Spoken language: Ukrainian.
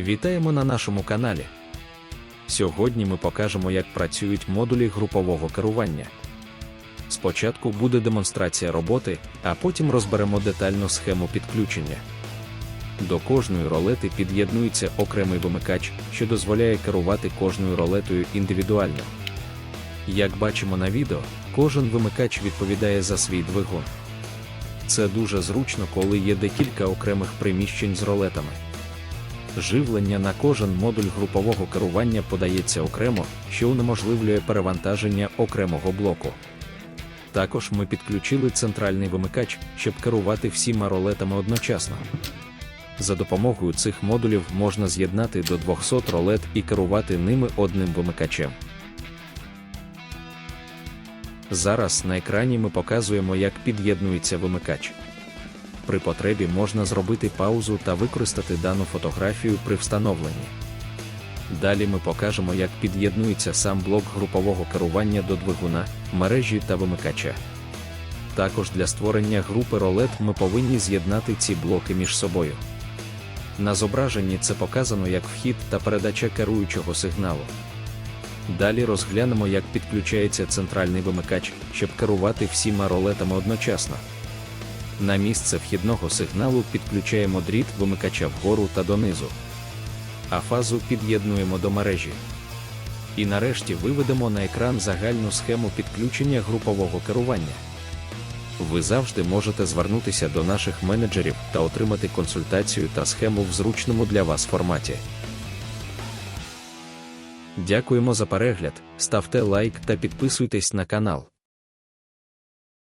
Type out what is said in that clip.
Вітаємо на нашому каналі. Сьогодні ми покажемо, як працюють модулі групового керування. Спочатку буде демонстрація роботи, а потім розберемо детальну схему підключення. До кожної ролети під'єднується окремий вимикач, що дозволяє керувати кожною ролетою індивідуально. Як бачимо на відео, кожен вимикач відповідає за свій двигун. Це дуже зручно, коли є декілька окремих приміщень з ролетами. Живлення на кожен модуль групового керування подається окремо, що унеможливлює перевантаження окремого блоку. Також ми підключили центральний вимикач, щоб керувати всіма ролетами одночасно. За допомогою цих модулів можна з'єднати до 200 ролет і керувати ними одним вимикачем. Зараз на екрані ми показуємо, як під'єднується вимикач. При потребі можна зробити паузу та використати дану фотографію при встановленні. Далі ми покажемо, як під'єднується сам блок групового керування до двигуна, мережі та вимикача. Також для створення групи ролет ми повинні з'єднати ці блоки між собою. На зображенні це показано як вхід та передача керуючого сигналу. Далі розглянемо, як підключається центральний вимикач, щоб керувати всіма ролетами одночасно. На місце вхідного сигналу підключаємо дріт вимикача вгору та донизу, а фазу під'єднуємо до мережі. І нарешті виведемо на екран загальну схему підключення групового керування. Ви завжди можете звернутися до наших менеджерів та отримати консультацію та схему в зручному для вас форматі. Дякуємо за перегляд, ставте лайк та підписуйтесь на канал.